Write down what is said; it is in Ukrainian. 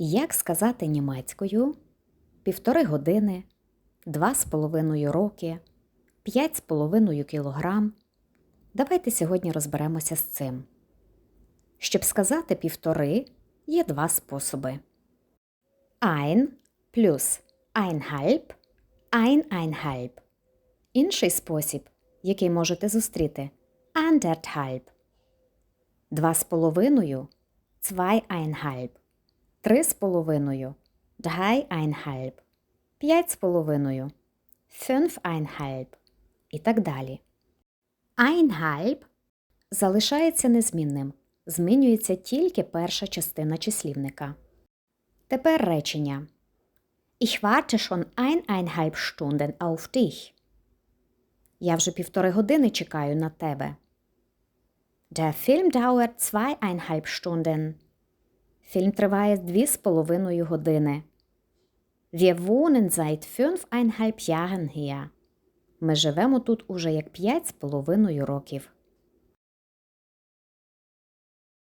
Як сказати німецькою півтори години, два з половиною роки, п'ять з половиною кілограм. Давайте сьогодні розберемося з цим. Щоб сказати півтори, є два способи. Ein плюс einhalb, ein einhalb. Інший спосіб, який можете зустріти anderthalb. Два з половиною zweieinhalb. Три з половиною dreieinhalb. П'ять з половиною fünfeinhalb. І так далі. Einhalb залишається незмінним. Змінюється тільки перша частина числівника. Тепер речення. Ich warte schon eineinhalb Stunden auf dich. Я вже півтори години чекаю на тебе. Der Film dauert zweieinhalb Stunden. Фільм триває дві з половиною години. Wir wohnen seit fünfeinhalb Jahren hier. Ми живемо тут уже як п'ять з половиною років.